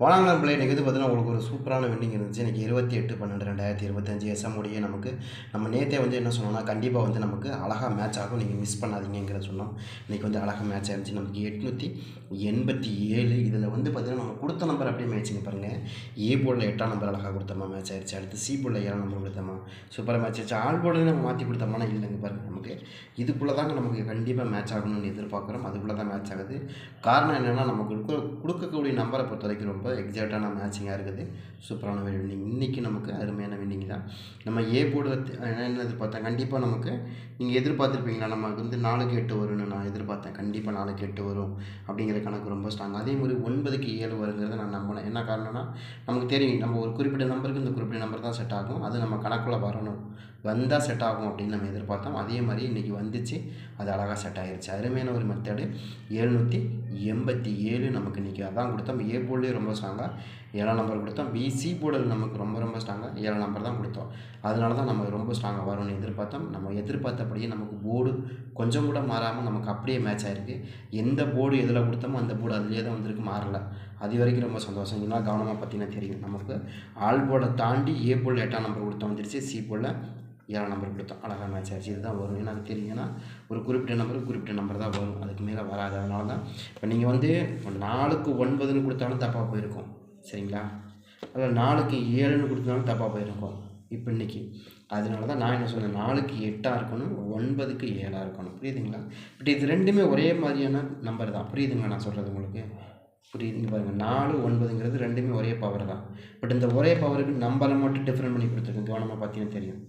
வாழாங்கலம் பிள்ளை இன்றைக்கி வந்து பார்த்தீங்கன்னா உங்களுக்கு ஒரு சூப்பரான வெண்டிங் இருந்துச்சு. இன்றைக்கி இருபத்தி எட்டு பன்னெண்டு ரெண்டாயிரத்தி இருபத்தஞ்சி எஸ்எம்முடைய நமக்கு நம்ம நேற்றே வந்து என்ன சொன்னோம்னா கண்டிப்பாக வந்து நமக்கு அழகாக மேட்ச் ஆகும். நீங்கள் மிஸ் பண்ணாதீங்கிற சொன்னோம். இன்றைக்கி வந்து அழகாக மேட்ச் ஆகிருந்துச்சு நமக்கு எட்நூற்றி எண்பத்தி ஏழு இதில் வந்து பார்த்திங்கன்னா நம்ம கொடுத்த நம்பர் அப்படியே மேட்சிங்க பாருங்கள் ஏ போர்டில் எட்டாம் நம்பர் அழகாக கொடுத்தோமா மேட்ச் ஆயிடுச்சு அடுத்து சி போர்டில் ஏழாம் நம்பர் கொடுத்தோமா சூப்பராக மேட்ச் ஆச்சு ஆல் போர்டில் நம்ம மாற்றி கொடுத்தோம்னா இல்லைங்க பாருங்கள் நமக்கு இதுக்குள்ளே தாங்க நமக்கு கண்டிப்பாக மேட்ச் ஆகணும்னு எதிர்பார்க்குறோம். அதுக்குள்ளே தான் மேட்ச் ஆகுது. காரணம் என்னென்னா நமக்கு கொடுக்க கொடுக்கக்கூடிய நம்பரை பொறுத்த வரைக்கும் ரொம்ப எக்ஸாக்டான மேட்சிங்காக இருக்குது. சூப்பரான வின்னிங் இன்றைக்கி நமக்கு அருமையான வின்னிங் தான். நம்ம ஏ போர்டு என்ன எதிர்பார்த்தேன் கண்டிப்பாக நமக்கு நீங்கள் எதிர்பார்த்துருப்பீங்களா? நமக்கு வந்து நாலுக்கு எட்டு வரும்னு நான் எதிர்பார்த்தேன். கண்டிப்பாக நாலுக்கு எட்டு வரும் அப்படிங்கிற கணக்கு ரொம்ப ஸ்ட்ராங் அதே மாதிரி ஒன்பதுக்கு ஏழு வருங்கிறத நான் நம்பினேன் என்ன காரணம்னா நமக்கு தெரியும் நம்ம ஒரு குறிப்பிட்ட நம்பருக்கு இந்த குறிப்பிட்ட நம்பர் தான் செட் ஆகும். அது நம்ம கணக்குள்ளே வரணும். வந்தால் செட் ஆகும் அப்படின்னு நம்ம எதிர்பார்த்தோம். அதே மாதிரி இன்றைக்கி வந்துச்சு. அது அழகாக செட் ஆகிருச்சு அருமையான ஒரு மெத்தடு எழுநூற்றி எண்பத்தி ஏழு நமக்கு இன்றைக்கி அதான் கொடுத்தோம். ஏ போர்ட்லேயே ரொம்ப ஸ்ட்ராங்காக ஏழாம் நம்பர் கொடுத்தோம். பிசி போர்டில் நமக்கு ரொம்ப ரொம்ப ஸ்ட்ராங்காக ஏழாம் நம்பர் தான் கொடுத்தோம். அதனால தான் நம்ம ரொம்ப ஸ்ட்ராங்காக வரும்னு எதிர்பார்த்தோம். நம்ம எதிர்பார்த்தபடியே நமக்கு போர்டு கொஞ்சம் கூட மாறாமல் நமக்கு அப்படியே மேட்ச் ஆகிருக்கு எந்த போர்டு எதில் கொடுத்தோமோ அந்த போர்டு அதுலேயே தான் வந்திருக்கு. மாறல. அது வரைக்கும் ரொம்ப சந்தோஷம். இதெல்லாம் கவனமாக பார்த்தீங்கன்னா தெரியும். நமக்கு ஆல் போர்டை தாண்டி ஏ போல் எட்டாம் நம்பர் கொடுத்தோம். வந்துருச்சு. சி போல் ஏழாம் நம்பர் கொடுத்தோம். அழகாக மேட்ச் ஆச்சு. இதுதான் வரும். ஏன்னா அது தெரியுங்கன்னா ஒரு குறிப்பிட்ட நம்பர் குறிப்பிட்ட நம்பர் தான் வரும். அதுக்கு வராது அதனால தான் இப்போ நீங்கள் வந்து இப்போ நாலுக்கு ஒன்பதுன்னு கொடுத்தாலும் தப்பாக போயிருக்கும். சரிங்களா? அதில் நாலுக்கு ஏழுன்னு கொடுத்தாலும் தப்பாக போயிருக்கும். இப்போ இன்றைக்கி அதனால தான் நான் என்ன சொன்னேன் நாலுக்கு எட்டாக இருக்கணும் ஒன்பதுக்கு ஏழாக இருக்கணும். புரியுதுங்களா? பட் இது ரெண்டுமே ஒரே மாதிரியான நம்பர் தான். புரியுதுங்களா நான் சொல்கிறது உங்களுக்கு? புரியுதுங்க பாருங்கள் நாலு ஒன்பதுங்கிறது ரெண்டுமே ஒரே பவர் தான். பட் இந்த ஒரே பவருக்கு நம்பரை மட்டும் டிஃப்ரெண்ட் பண்ணி கொடுத்துருக்கோம் கவனமாக பார்த்தீங்கன்னா தெரியும்.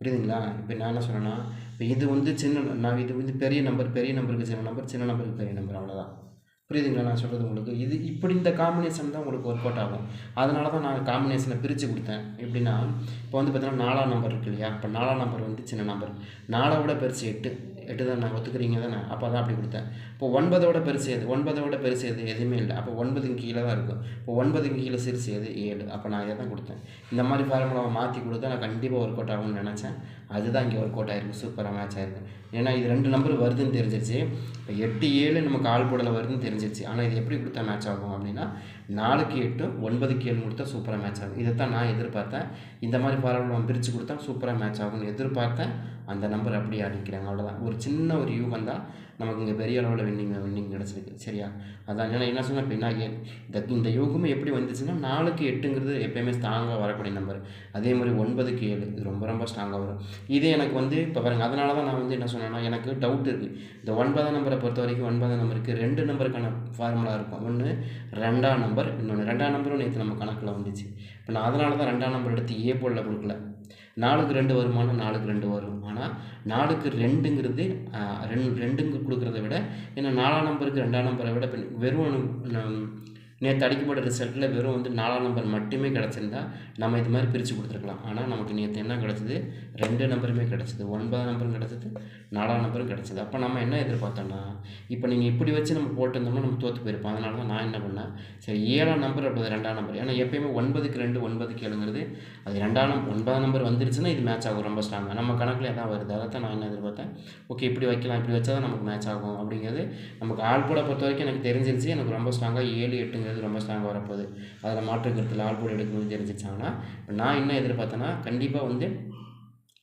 புரியுதுங்களா? இப்போ நான் என்ன சொன்னேன்னா இப்போ இது வந்து சின்ன நான் இது வந்து பெரிய நம்பர் பெரிய நம்பருக்கு சின்ன நம்பர் சின்ன நம்பருக்கு பெரிய நம்பர் அவ்வளோதான் புரியுதுங்களா? நான் சொல்கிறது உங்களுக்கு. இது இப்படி இந்த காம்பினேஷன் தான் உங்களுக்கு ஒர்க் அவுட் ஆகும். அதனால தான் நான் காம்பினேஷனை பிரித்து கொடுத்தேன். எப்படின்னா இப்போ வந்து பார்த்தீங்கன்னா நாலாம் நம்பர் இருக்கு இல்லையா? இப்போ நாலாம் நம்பர் வந்து சின்ன நம்பர் நாலை விட பெருசு எட்டு. எட்டு தான் நான் ஒத்துக்கிறீங்க தானே அப்போ தான் அப்படி கொடுத்தேன். இப்போ ஒன்பதோட பெருசு எது ஒன்பதோட பெருசு எது எதுவுமே இல்லை. அப்போ ஒன்பதுக்கு கீழே தான் இருக்கும். இப்போ ஒன்பதுக்கு கீழே சிறுசு எது ஏழு. அப்போ நான் இதை தான் கொடுத்தேன். இந்த மாதிரி ஃபார்முலாவை மாற்றி கொடுத்தா நான் கண்டிப்பாக ஒர்க் அவுட் ஆகும்னு நினச்சேன். அதுதான் இங்கே ஒர்க் அவுட் ஆயிருக்கு. சூப்பராக மேட்ச் ஆயிருக்கு. ஏன்னா இது ரெண்டு நம்பர் வருதுன்னு தெரிஞ்சிருச்சு. இப்போ எட்டு ஏழு நமக்கு ஆள் போடல வருதுன்னு தெரிஞ்சிருச்சு. ஆனால் இது எப்படி கொடுத்தா மேட்ச் ஆகும் அப்படின்னா நாலுக்கு எட்டு ஒன்பதுக்கு ஏழு கொடுத்தா சூப்பராக மேட்ச் ஆகும். இதை தான் நான் எதிர்பார்த்தேன். இந்த மாதிரி ஃபார்முலா பிரித்து கொடுத்தா சூப்பராக மேட்ச் ஆகும்னு எதிர்பார்த்தேன். அந்த நம்பர் அப்படியே அடிக்கிறாங்க அவ்வளோதான் ஒரு ஒரு சின்ன ஒரு யூகம் தான் நமக்கு இங்கே பெரிய அளவில் வின்னிங் வின்னிங் கிடச்சிருக்கு. சரியா? அதான். ஏன்னா என்ன சொன்னேன் இப்போ என்ன இந்த இந்த எப்படி வந்துச்சுன்னா நாலுக்கு எட்டுங்கிறது எப்பயுமே ஸ்ட்ராங்காக வரக்கூடிய நம்பர் அதே மாதிரி ஒன்பதுக்கு ஏழு. இது ரொம்ப ரொம்ப ஸ்ட்ராங்காக வரும். இதே எனக்கு வந்து இப்போ பாருங்கள் அதனால தான் நான் வந்து என்ன சொன்னேன்னா எனக்கு டவுட் இருக்குது இந்த ஒன்பதாம் நம்பரை பொறுத்த வரைக்கும் ஒன்பதாம் நம்பருக்கு ரெண்டு நம்பருக்கான ஃபார்முலா இருக்கும். ஒன்று ரெண்டாம் நம்பர் இன்னொன்று ரெண்டாம் நம்பரும் நேற்று நம்ம கணக்கில் வந்துச்சு. இப்போ நான் அதனால தான் ரெண்டாம் நம்பர் எடுத்து ஏ போலில் கொடுக்கல. நாலுக்கு ரெண்டு வருமானம் நாலுக்கு ரெண்டு வரும். ஆனால் நாலுக்கு ரெண்டுங்கிறது ரெண்டு ரெண்டுங்க கொடுக்குறத விட ஏன்னா நாலாம் நம்பருக்கு ரெண்டாம் நம்பரை விட வெறும் நேற்று அடிக்கப்பட்ட ரிசல்ட்டில் வெறும் வந்து நாலாம் நம்பர் மட்டுமே கிடச்சிருந்தா நம்ம இது மாதிரி பிரித்து கொடுத்துருக்கலாம். ஆனால் நமக்கு நேற்று என்ன கிடச்சிது? ரெண்டு நம்பருமே கிடச்சிது. ஒன்பதாம் நம்பரும் கிடச்சிது. நாலாம் நம்பரும் கிடச்சிது. அப்போ நம்ம என்ன எதிர்பார்த்தோம்னா இப்போ நீங்கள் இப்படி வச்சு நம்ம போட்டிருந்தோம்னா நம்ம தோற்று போயிருப்போம். அதனால தான் நான் என்ன பண்ணேன்? சரி ஏழாம் நம்பர் அப்படி ரெண்டாம் நம்பர். ஏன்னா எப்பயுமே ஒன்பதுக்கு ரெண்டு ஒன்பதுக்கு ஏழுங்கிறது அது ரெண்டாம் நம்பர் ஒன்பதாம் நம்பர் வந்துருச்சுன்னா இது மேட்ச் ஆகும் ரொம்ப ஸ்ட்ராங்காக நம்ம கணக்கில் எதாவது வருது. அதை தான் நான் என்ன எதிர்பார்த்தேன். ஓகே இப்படி வைக்கலாம். இப்படி வச்சா தான் நமக்கு மேட்ச் ஆகும் அப்படிங்கிறது நமக்கு ஆள் கூட பொறுத்த வரைக்கும் எனக்கு தெரிஞ்சிருச்சு. எனக்கு ரொம்ப ஸ்ட்ராங்காக ஏழு எட்டுங்கிறது ரொம்ப ஸ்ட்ராங்காக வரப்போகுது? அதில் மாற்றுக்கிறதுல ஆள் போட்டு எடுக்கணும்னு தெரிஞ்சிச்சாங்கன்னா இப்போ நான் என்ன எதிர்பார்த்தேன்னா கண்டிப்பாக வந்து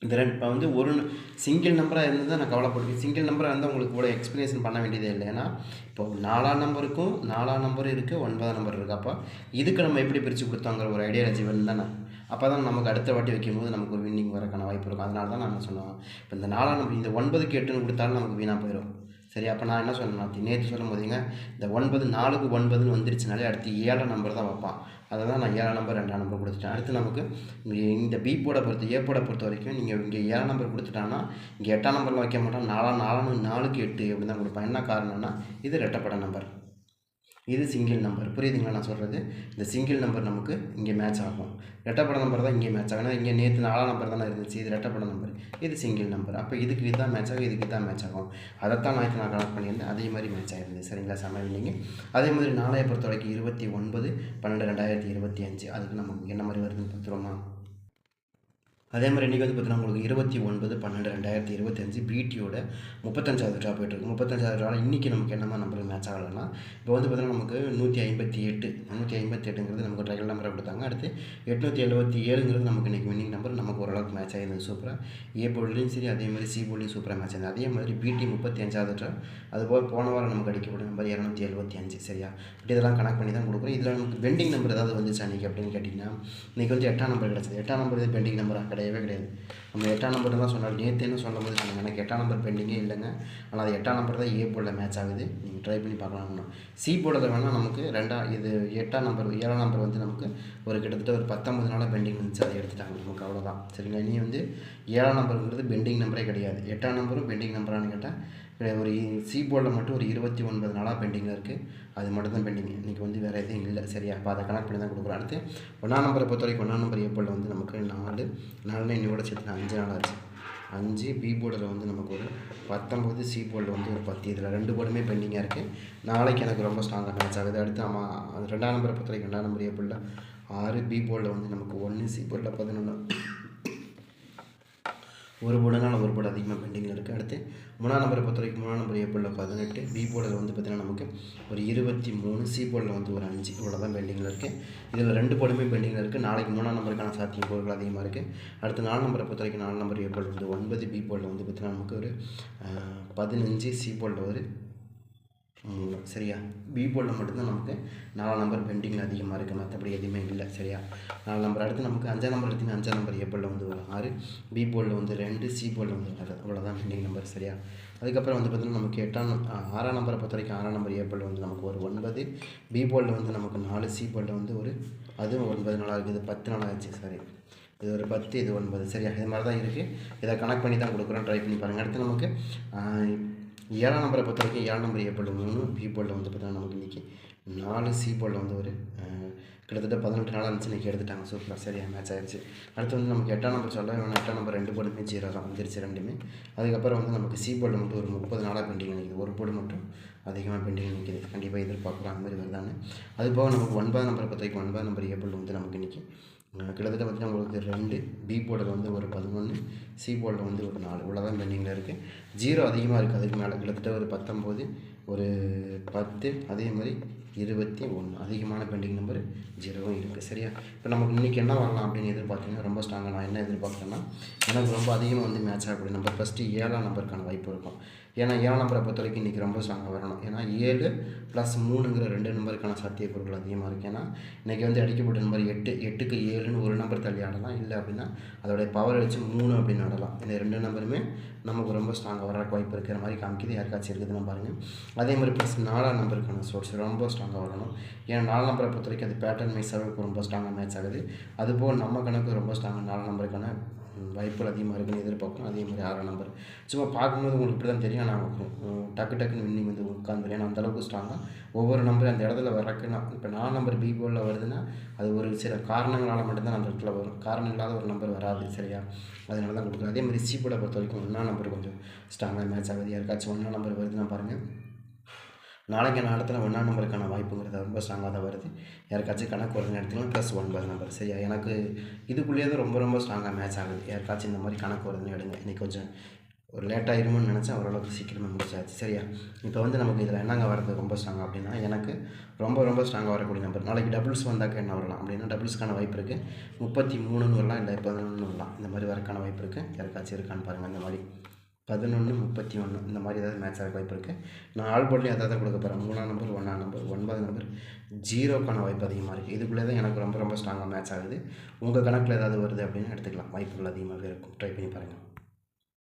இந்த ரெண்டு இப்போ வந்து ஒரு சிங்கிள் நம்பராக இருந்து நான் கவலைப்படுவேன். சிங்கிள் நம்பராக இருந்தால் உங்களுக்கு கூட எக்ஸ்ப்ளனேஷன் பண்ண வேண்டியதே இல்லை. ஏன்னா இப்போ நாலாம் நம்பருக்கும் நாலாம் நம்பர் இருக்குது ஒன்பதாம் நம்பர் இருக்குது அப்போ இதுக்கு நம்ம எப்படி பிரித்து கொடுத்தோங்கிற ஒரு ஐடியாலஜி வந்து தானே. அப்போ தான் நமக்கு அடுத்த வாட்டி வைக்கும்போது நமக்கு ஒரு வின்னிங் வரக்கான வாய்ப்பு இருக்கும். அதனால தான் நான் என்ன சொன்னேன். இப்போ இந்த நாலாம் நம்பர் இந்த ஒன்பதுக்கு எட்டுன்னு கொடுத்தாலும் நமக்கு வீணாக போயிடும் சரி அப்போ நான் என்ன சொன்னேன் நேற்று சொல்லும் போதுங்க இந்த ஒன்பது நாலுக்கு ஒன்பதுன்னு வந்துருச்சுனாலே அடுத்து ஏழாம் நம்பர் தான் வைப்பான். அதை தான் நான் ஏழாம் நம்பர் ரெண்டாம் நம்பர் கொடுத்துட்டேன். அடுத்து நமக்கு இங்கே இந்த பி போட பொறுத்த ஏ போட பொறுத்த வரைக்கும் நீங்கள் இங்கே ஏழாம் நம்பர் கொடுத்துட்டாங்கன்னா இங்கே எட்டாம் நம்பரில் வைக்க மாட்டோம். நாலாம் நாலாம் நாலுக்கு எட்டு அப்படின்னு தான் கொடுப்பேன். என்ன காரணம்னா இது ரெட்டப்பட நம்பர் இது சிங்கிள் நம்பர் புரியுதுங்களா நான் சொல்கிறது இந்த சிங்கிள் நம்பர் நமக்கு இங்கே மேட்ச் ஆகும். ரெட்டப்பட நம்பர் தான் இங்கே மேட்ச் ஆகும். ஏன்னா இங்கே நேற்று நாலாம் நம்பர் தானே இருந்துச்சு. இது ரெட்டப்பட நம்பர் இது சிங்கிள் நம்பர் அப்போ இதுக்கு இதுதான் மேட்ச் ஆகும். இதுக்கு இதுதான் மேட்ச் ஆகும். அதைத்தான் நான் நான் கனெக்ட் பண்ணியிருந்தேன். அதே மாதிரி மேட்ச் ஆகிருந்தது சரிங்களா? செம்ம இல்லைங்க. அதே மாதிரி நாளைய பொறுத்த வரைக்கும் இருபத்தி ஒன்பது பன்னெண்டு ரெண்டாயிரத்தி இருபத்தி அஞ்சு. அதுக்கு நமக்கு என்ன மாதிரி வருதுன்னு பார்த்துருவோமா? அதே மாதிரி இன்றைக்கி வந்து பார்த்தீங்கன்னா உங்களுக்கு இருபத்தி ஒன்பது பன்னெண்டு ரெண்டாயிரத்தி இருபத்தஞ்சு பிடியோட முப்பத்தஞ்சாவது ட்ரா போயிட்டுருக்கு. முப்பத்தஞ்சாவது ட்ராவில் இன்றைக்கி நமக்கு என்னமா நம்பர் மேட்ச் ஆகலைன்னா இப்போ வந்து பார்த்தீங்கன்னா நமக்கு நூற்றி ஐம்பத்தி எட்டு நூற்றி ஐம்பத்தி எட்டுங்கிறது நமக்கு ட்ரையல் நம்பரை கொடுத்தாங்க. அடுத்து எட்நூற்றி எழுபத்தி ஏழுங்கிறது நமக்கு இன்றைக்கி வின்னிங் நம்பர் நமக்கு ஓரளவுக்கு மேட்ச் ஆகிருந்தது சூப்பராக ஏ போர்ட்லேயும் சரி அதே மாதிரி சி போர்ட்லேயும் சூப்பராக மேட்ச் ஆகுது அதே மாதிரி பிடி முப்பத்தி அஞ்சாவது ட்ரா அதுபோல் போன வாரம் நமக்கு அடிக்கப்பட்ட நம்பர் இரநூத்தி எழுபத்தி அஞ்சு சரியா? இப்படி இதெல்லாம் கணக்கு பண்ணி தான் கொடுக்குறோம். இதில் நமக்கு பெண்டிங் நம்பர் ஏதாவது வந்துச்சு அன்றைக்கி அப்படின்னு கேட்டிங்கன்னா இன்றைக்கி வந்து எட்டாம் நம்பர் கிடச்சிது. எட்டாம் நம்பர் இது பெண்டிங் நம்பராக கிடையவே கிடையாது. நம்ம எட்டாம் நம்பர் தான் சொன்னால் நேற்றுன்னு சொல்லும் போது சொன்னாங்க? எனக்கு எட்டாம் நம்பர் பெண்டிங்கே இல்லைங்க. ஆனால் அது எட்டாம் நம்பர் தான் ஏ போர்டில் மேட்ச் ஆகுது. நீங்கள் ட்ரை பண்ணி பார்க்கலாம்னா சி போர்டில் வேணால் நமக்கு ரெண்டா இது எட்டாம் நம்பர் ஏழாம் நம்பர் வந்து நமக்கு ஒரு கிட்டத்தட்ட ஒரு பத்தொம்பது நாளாக பெண்டிங் இருந்துச்சு. அதை எடுத்துட்டாங்க நமக்கு அவ்வளோதான் சரிங்களா? இனி வந்து ஏழாம் நம்பருங்கிறது பெண்டிங் நம்பரே கிடையாது. எட்டாம் நம்பரும் பெண்டிங் நம்பரானு கேட்டால் ஒரு சி போர்டில் மட்டும் ஒரு இருபத்தி ஒன்பது நாளாக பெண்டிங்கில் இருக்குது அது மட்டும் தான் பெண்டிங் இன்றைக்கி வந்து வேறு எதுவும் இல்லை. சரியா? அப்போ அதை கணக்கு பண்ணி தான் கொடுக்குறோம். அடுத்து ஒன்றாம் நம்பரை பொறுத்த வரைக்கும் ஒன்றாம் நம்பர் ஏப்பிளில் வந்து நமக்கு நாலு நாலுன்னு இன்னையோட சேர்த்து அஞ்சு நாள் ஆச்சு. அஞ்சு பி போர்டில் வந்து நமக்கு ஒரு பத்தொம்பது சி போர்டில் வந்து ஒரு பத்து. இதில் ரெண்டு போர்டுமே பெண்டிங்காக இருக்குது நாளைக்கு எனக்கு ரொம்ப ஸ்ட்ராங்காக மேட்ச் ஆகுது. அடுத்து ஆமாம் அது ரெண்டாம் நம்பரை பொறுத்த வரைக்கும் ரெண்டாம் நம்பர் ஏப்பிளில் ஆறு பி போர்டில் வந்து நமக்கு ஒன்று சி போர்டில் பதினொன்று ஒரு போர்டுனால ஒரு போர்டு அதிகமாக பெண்டிங்கில் இருக்குது அடுத்து மூணாம் நம்பரை பொறுத்த வரைக்கும் மூணாம் நம்பர் ஏப்பிளில் பதினெட்டு பி போர்டில் வந்து பார்த்திங்கன்னா நமக்கு ஒரு இருபத்தி மூணு சி போர்டில் வந்து ஒரு அஞ்சு. இவ்வளோ தான் பெண்டிங்கில் இருக்குது இதில் ரெண்டு போர்டுமே பெண்டிங்கில் இருக்குது நாளைக்கு மூணாம் நம்பருக்கான சாத்தியம் போர்கள் அதிகமாக இருக்குது அடுத்து நாலு நம்பரை பொறுத்த வரைக்கும் நாலு நம்பர் ஏப்ரல் வந்து ஒன்பது பி போர்டில் வந்து பார்த்திங்கன்னா நமக்கு ஒரு பதினஞ்சு சி போர்டில் ஒரு சரியா? பி போர்டில் மட்டும்தான் நமக்கு நாலு நம்பர் பெண்டிங்கில் அதிகமாக இருக்குது மற்றபடி எதுவுமே இல்லை. சரியா? நாலு நம்பர் அடுத்து நமக்கு அஞ்சாம் நம்பர் எடுத்திங்கன்னா அஞ்சாம் நம்பர் ஏ போர்டில் வந்து ஒரு ஆறு பி போர்டில் வந்து ரெண்டு சி போர்டில் வந்து ஆறு அவ்வளோதான் பெண்டிங் நம்பர் சரியா? அதுக்கப்புறம் வந்து பார்த்திங்கன்னா நமக்கு எட்டாம் ஆறாம் நம்பரை பொறுத்த வரைக்கும் ஆறாம் நம்பர் ஏ போர்டில் வந்து நமக்கு ஒரு ஒன்பது பி போர்டில் வந்து நமக்கு நாலு சி போர்டில் வந்து ஒரு அதுவும் ஒன்பது நாளாக இருக்குது பத்து நாள் ஆச்சு சாரி. இது ஒரு பத்து இது ஒன்பது. சரியா? இது மாதிரி தான் இருக்குது இதை கனெக்ட் பண்ணி தான் கொடுக்குறோம். ட்ரை பண்ணி பாருங்கள் அடுத்து நமக்கு ஏழாம் நம்பரை பொறுத்த வரைக்கும் ஏழாம் நம்பர் ஏ போர்டில் மூணு பி போல்டு வந்து பார்த்தீங்கன்னா நமக்கு இன்றைக்கி நாலு சி போல்டு வந்து ஒரு கிட்டத்தட்ட பதினெட்டு நாள் இருந்துச்சு இன்றைக்கி எடுத்துட்டாங்க. சூப்பராக சரியாக மேட்ச் ஆயிடுச்சு அடுத்து வந்து நமக்கு எட்டாம் நம்பர் சொல்ல வேணும் எட்டாம் நம்பர் ரெண்டு போர்டுமே ஜீரோ தான். வந்துருச்சு ரெண்டுமே. அதுக்கப்புறம் வந்து நமக்கு சி போர்டில் மட்டும் ஒரு முப்பது நாளாக பெண்டிங் நிற்கிது ஒரு போர்டு மட்டும் அதிகமாக பெண்டிங் நிற்கிது கண்டிப்பாக எதிர்பார்க்குறோம் அந்த மாதிரி வருதான்னு. அது போக நமக்கு ஒன்பது நம்பரை பொறுத்த வரைக்கும் ஒன்பது நம்பர் ஏபிள் வந்து நமக்கு இன்றைக்கி கிட்டத்தட்ட பார்த்தீங்கன்னா உங்களுக்கு ரெண்டு பி போர்டில் வந்து ஒரு பதினொன்று சி போர்டில் வந்து ஒரு நாலு. இவ்வளோதான் பெண்டிங்கில் இருக்குது ஜீரோ அதிகமாக இருக்குது அதுக்கு மேலே கிட்டத்தட்ட ஒரு பத்தொம்போது ஒரு பத்து அதே மாதிரி இருபத்தி ஒன்று அதிகமான பெண்டிங் நம்பர் ஜீரோவும் இருக்குது சரியா? இப்போ நமக்கு இன்றைக்கி என்ன வரலாம் அப்படின்னு எதிர்பார்த்தீங்கன்னா ரொம்ப ஸ்ட்ராங்காக நான் என்ன எதிர்பார்க்குறேன்னா எனக்கு ரொம்ப அதிகமாக வந்து மேட்ச் ஆகக்கூடிய நம்பர் ஃபஸ்ட்டு ஏழாம் நம்பருக்கான வாய்ப்பு இருக்கும். ஏன்னா ஏழாம் நம்பரை பொறுத்த வரைக்கும் இன்றைக்கி ரொம்ப ஸ்ட்ராங்காக வரணும். ஏன்னா ஏழு ப்ளஸ் மூணுங்கிற ரெண்டு நம்பருக்கான சாத்தியக்கூறுகள் அதிகமாக இருக்குது ஏன்னா இன்றைக்கி வந்து அடிக்கப்பட்ட நம்பர் எட்டு எட்டுக்கு ஏழுன்னு ஒரு நம்பர் தள்ளி ஆடலாம். இல்லை அப்படின்னா அதோடைய பவர் வச்சு மூணு அப்படின்னு ஆடலாம். இந்த ரெண்டு நம்பருமே நமக்கு ரொம்ப ஸ்ட்ராங்காக வர்றதுக்கு வாய்ப்பு இருக்கிற மாதிரி காமிக்குது. யாருக்காச்சும் இருக்குதுன்னு பாருங்கள் அதே மாதிரி ப்ளஸ் நாலாம் நம்பருக்கான சோர்ஸ் ரொம்ப ஸ்ட்ராங்காக வரணும். ஏன்னா நாலு நம்பரை பொறுத்த வரைக்கும் அது பேட்டர்ன் வைஸாகவே அளவுக்கு ரொம்ப ஸ்ட்ராங்காக மேட்ச் ஆகுது. அதுபோல் நம்ம கணக்கு ரொம்ப ஸ்ட்ராங்காக நாலு நம்பருக்கான வாய்ப்புகள் அதிகமாக இருக்குன்னு எதிர்பார்க்கணும் அதே மாதிரி ஆறாம் நம்பர் சும்மா பார்க்கும்போது உங்களுக்கு இப்படி தான் தெரியும் நான் டக்கு டக்குன்னு வின்னிங் வந்து உட்காந்துரு ஏன்னா அந்தளவுக்கு ஸ்ட்ராங்காக ஒவ்வொரு நம்பர் அந்த இடத்துல வரக்குன்னா இப்போ நாலு நம்பர் பி போர்டில் வருதுன்னா அது ஒரு சில காரணங்களால் மட்டும்தான் அந்த இடத்துல வரும். காரணம் இல்லாத ஒரு நம்பர் வராது சரியா? அதனால தான் கொடுக்குறேன். அதே மாதிரி சி போர்டை பொறுத்த வரைக்கும் ஒன்றா நம்பர் கொஞ்சம் ஸ்ட்ராங்காக மேட்ச் ஆகுது யாருக்காச்சும் ஒன்றா நம்பர் வருதுன்னா பாருங்கள் நாளைக்கு நேரத்தில் ஒன்றாம் நம்பருக்கான வாய்ப்புங்கிறது ரொம்ப ஸ்ட்ராங்காக தான் வருது. யாருக்காச்சும் கணக்கு வருதுன்னு எடுத்துக்கலாம் ப்ளஸ் ஒன்பது நம்பர் சரியா எனக்கு இதுக்குள்ளேயே தான் ரொம்ப ரொம்ப ஸ்ட்ராங்காக மேட்ச் ஆகுது. யாருக்காச்சும் இந்த மாதிரி கணக்கு வருதுன்னு எடுங்க. இன்னைக்கு கொஞ்சம் ஒரு லேட்டாக இருமுன்னு நினச்சா ஓரளவுக்கு சீக்கிரமாக முடிச்சாச்சு. சரியா? இப்போ வந்து நமக்கு இதில் என்னங்க வரது ரொம்ப ஸ்ட்ராங்காக அப்படின்னா எனக்கு ரொம்ப ரொம்ப ஸ்ட்ராங்காக வரக்கூடிய நம்பர் நாளைக்கு டபுள்ஸ் வந்தாக்க என்ன வரலாம்? அப்படின்னா டபுள்ஸ்க்கான வாய்ப்பு இருக்குது முப்பத்தி மூணுன்னு வரலாம் இல்லை பதினொன்று வரலாம். இந்த மாதிரி வரக்கான வாய்ப்பு இருக்குது யாருக்காச்சும் இருக்கான்னு பாருங்கள் இந்த மாதிரி. பதினொன்று முப்பத்தி ஒன்று இந்த மாதிரி ஏதாவது மேட்ச் ஆக வாய்ப்பு இருக்குது நான் ஆல் போர்ட்லேயும் அதாவது தான் கொடுக்க போகிறேன் மூணாம் நம்பர் ஒன்றாம் நம்பர் ஒன்பது நம்பர் ஜீரோக்கான வாய்ப்பு அதிகமாக இருக்குது இதுக்குள்ளே தான் எனக்கு ரொம்ப ரொம்ப ஸ்ட்ராங்காக மேட்ச் ஆகுது. உங்கள் கணக்கில் ஏதாவது வருது அப்படின்னு எடுத்துக்கலாம். வாய்ப்புகள் அதிகமாகவே இருக்கும். ட்ரை பண்ணி பாருங்கள்